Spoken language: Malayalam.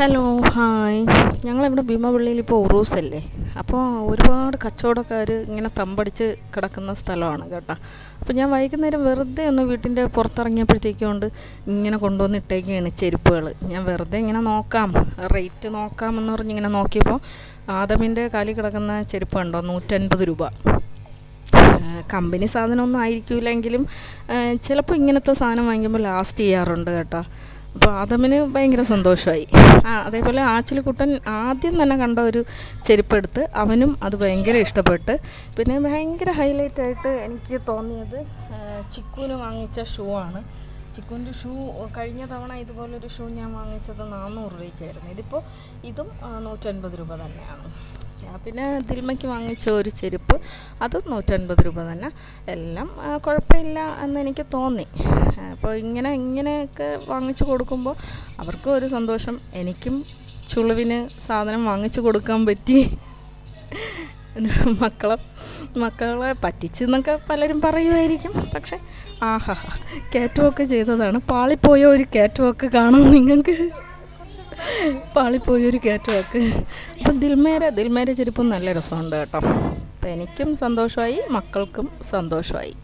ഹലോ ഹായ് ഞങ്ങളിവിടെ ഭീമപള്ളിയിൽ ഇപ്പോൾ ഉറൂസല്ലേ? അപ്പോൾ ഒരുപാട് കച്ചവടക്കാർ ഇങ്ങനെ തമ്പടിച്ച് കിടക്കുന്ന സ്ഥലമാണ് കേട്ടോ. അപ്പോൾ ഞാൻ വൈകുന്നേരം വെറുതെ ഒന്ന് വീട്ടിന്റെ പുറത്തിറങ്ങിയപ്പോഴത്തേക്കും കൊണ്ട് ഇങ്ങനെ കൊണ്ടുവന്ന് ഇട്ടേക്കാണ് ചെരുപ്പുകൾ ഞാൻ വെറുതെ ഇങ്ങനെ നോക്കാം റേറ്റ് നോക്കാമെന്ന് പറഞ്ഞ് ഇങ്ങനെ നോക്കിയപ്പോൾ ആദമിന്റെ കാലി കിടക്കുന്ന ചെരുപ്പ് കണ്ടോ? നൂറ്റൻപത് രൂപ. കമ്പനി സാധനമൊന്നും ആയിരിക്കില്ലെങ്കിലും ചിലപ്പോൾ ഇങ്ങനത്തെ സാധനം വാങ്ങിക്കുമ്പോൾ ലാസ്റ്റ് ചെയ്യാറുണ്ട് കേട്ടോ. അപ്പോൾ ആദമിന് ഭയങ്കര സന്തോഷമായി ആ അതേപോലെ ആച്ചിലിക്കുട്ടൻ ആദ്യം തന്നെ കണ്ട ഒരു ചെരുപ്പെടുത്ത് അവനും അത് ഭയങ്കര ഇഷ്ടപ്പെട്ട്. പിന്നെ ഭയങ്കര ഹൈലൈറ്റ് ആയിട്ട് എനിക്ക് തോന്നിയത് ചിക്കുവിന് വാങ്ങിച്ച ഷൂ ആണ്. ചിക്കുവിന്റെ ഷൂ കഴിഞ്ഞ തവണ ഇതുപോലൊരു ഷൂ ഞാൻ വാങ്ങിച്ചത് നാനൂറ് രൂപയ്ക്കായിരുന്നു. ഇതിപ്പോൾ ഇതും നൂറ്റൻപത് രൂപ തന്നെയാണ്. പിന്നെ ദിൽമയ്ക്ക് വാങ്ങിച്ച ഒരു ചെരുപ്പ് അതും നൂറ്റൻപത് രൂപ തന്നെ. എല്ലാം കുഴപ്പമില്ല എന്ന് എനിക്ക് തോന്നി. അപ്പോൾ ഇങ്ങനെ ഇങ്ങനെയൊക്കെ വാങ്ങിച്ചു കൊടുക്കുമ്പോൾ അവർക്കും ഒരു സന്തോഷം. എനിക്കും ചുളുവിന് സാധനം വാങ്ങിച്ചു കൊടുക്കാൻ പറ്റി. മക്കളെ മക്കളെ പറ്റിച്ചെന്നൊക്കെ പലരും പറയുമായിരിക്കും. പക്ഷെ ആഹാ കയറ്റം ഒക്കെ ചെയ്തതാണ്. പാളിപ്പോയ ഒരു കയറ്റം ഒക്കെ കാണാം നിങ്ങൾക്ക്. പാളിപ്പോയ ഒരു കയറ്റമൊക്കെ. അപ്പം ദിൽമേര ദിൽമേര ചെരുപ്പും നല്ല രസമുണ്ട് കേട്ടോ. അപ്പം എനിക്കും സന്തോഷമായി മക്കൾക്കും സന്തോഷമായി.